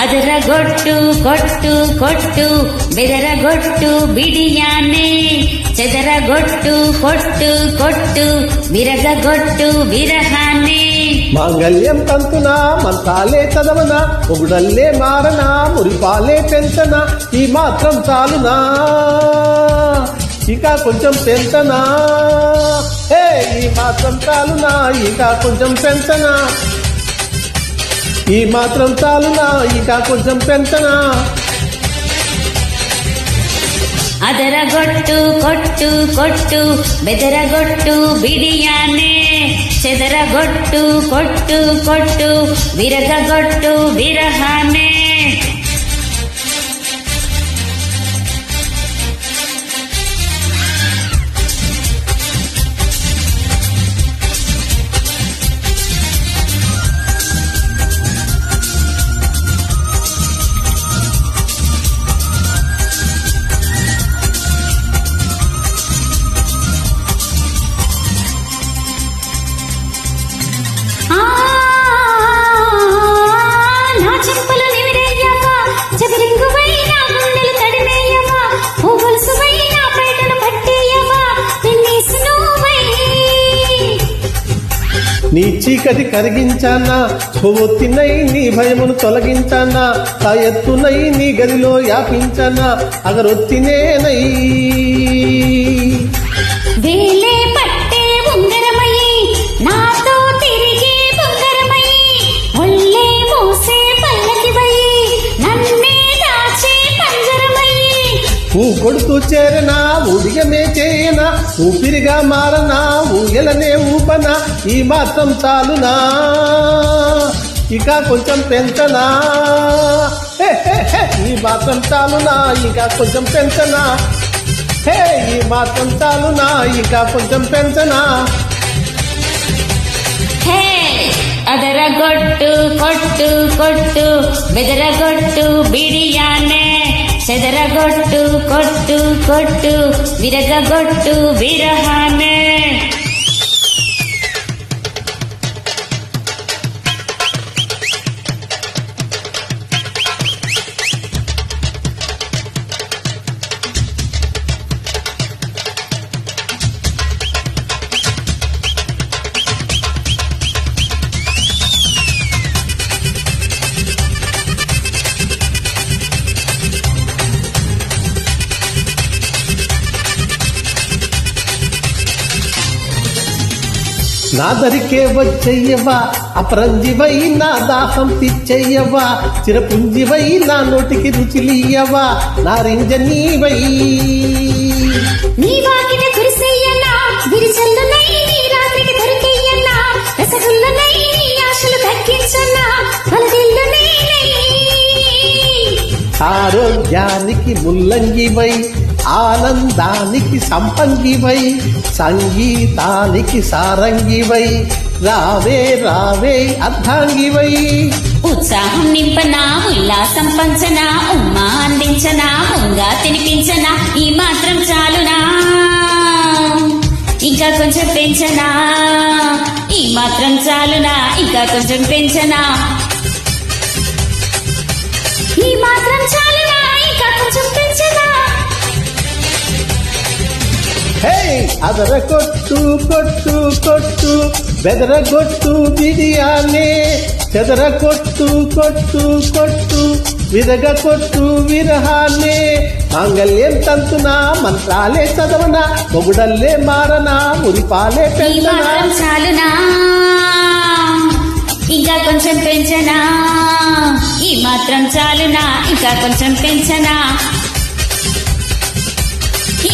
ಅದರಗೊಟ್ಟು ಕೊಟ್ಟು ಕೊಟ್ಟು ಬೆದರಗೊಟ್ಟು ಬಿಡಿಯಾನೆ చెదరగొట్టు కొట్టు కొట్టు విరగగొట్టు విరహాన్ని మాంగళ్యం తంతునా మంతాలే చదవనా పొగుడల్లే మారనా మురిపాలే పెంచనా ఈ మాత్రం చాలునా ఇక కొంచెం పెంచనా హే ఈ మాత్రం చాలునా ఇక కొంచెం పెంచనా ఈ మాత్రం చాలునా ఇక కొంచెం పెంచనా? అదరగొట్టు కొట్టు కొట్టు బెదరగొట్టు బిడియానే. చెదరగొట్టు కొట్టు కొట్టు విరగొట్టు విరహానే. నీ చీకటి కరిగించానా? కొవ్వొత్తినై నీ భయమును తొలగించానా? ఎత్తునై నీ గదిలో యాపించానా అగరొత్తినేనై. కొడుతూ చేరనా ఉడిగమే చేయనా ఊపిరిగా మారనా ఊయలనే ఊపనా ఈ మాత్రం చాలునా ఇక కొంచెం పెంచనా హే, హే, హే, ఈ మాత్రం చాలునా ఇక కొంచెం పెంచనా హే ఈ మాత్రం చాలునా ఇక కొంచెం పెంచనా హే ಅದರಗೊಟ್ಟು ಕೊಟ್ಟು ಕೊಟ್ಟು ಬೆದರಗೊಟ್ಟು ಬಿಡಿಯಾನೆ చెదరగొట్టు కొట్టు కొట్టు విరగగొట్టు విరహానే నా దరికే వచ్చయ్యవా అపరంజివై నా దాహం పిచ్చయ్యవా చిరపుంజివై నా నోటికి రుచిలియ్యవా నా రింజనీవై నీ వాకిట కురిసెయ్యన్నా విరిచల్లునై నీ రాత్రికి దొరికెయ్యన్నా రసగుల్లనై నీ ఆశలు తగ్గించన్నా వలదిల్లునై ఆరోగ్యానికి ముల్లంగివై ఆనందానికి సంపంగివై సంగీతానికి సారంగివై రావే రావే అర్ధాంగివై. ఉత్సాహం నింపనా ఉల్లాసం పంచనా ఉమ్మా అందించనా ఉంగా తినిపించనా ఈ మాత్రం చాలునా? ఇంకా కొంచెం పెంచనా? ఈ మాత్రం చాలునా? ఇంకా కొంచెం పెంచనా? ఈ మాత్రం చాలునా? ఇంకా కొంచెం హే! అదర కొట్టు కొట్టు కొట్టు బెదర కొట్టు బిడియానే చెదర కొట్టు కొట్టు కొట్టు విరగ కొట్టు విరహాన్నే మాంగళ్యం తంతునా మంత్రాలే చదవనా మొగుడల్లే మారనా మురిపాలే చాలునా? ఇంకా కొంచెం పెంచనా? ఈ మాత్రం చాలునా? ఇంకా కొంచెం పెంచనా?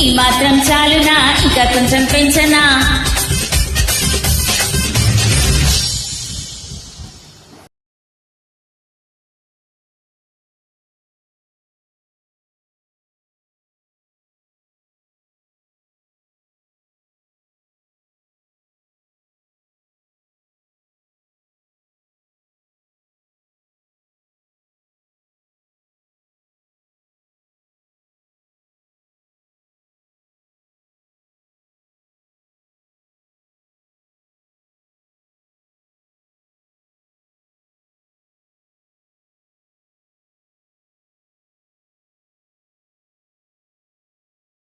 ఈ మాత్రం చాలునా? ఇంకా కొంచెం పెంచనా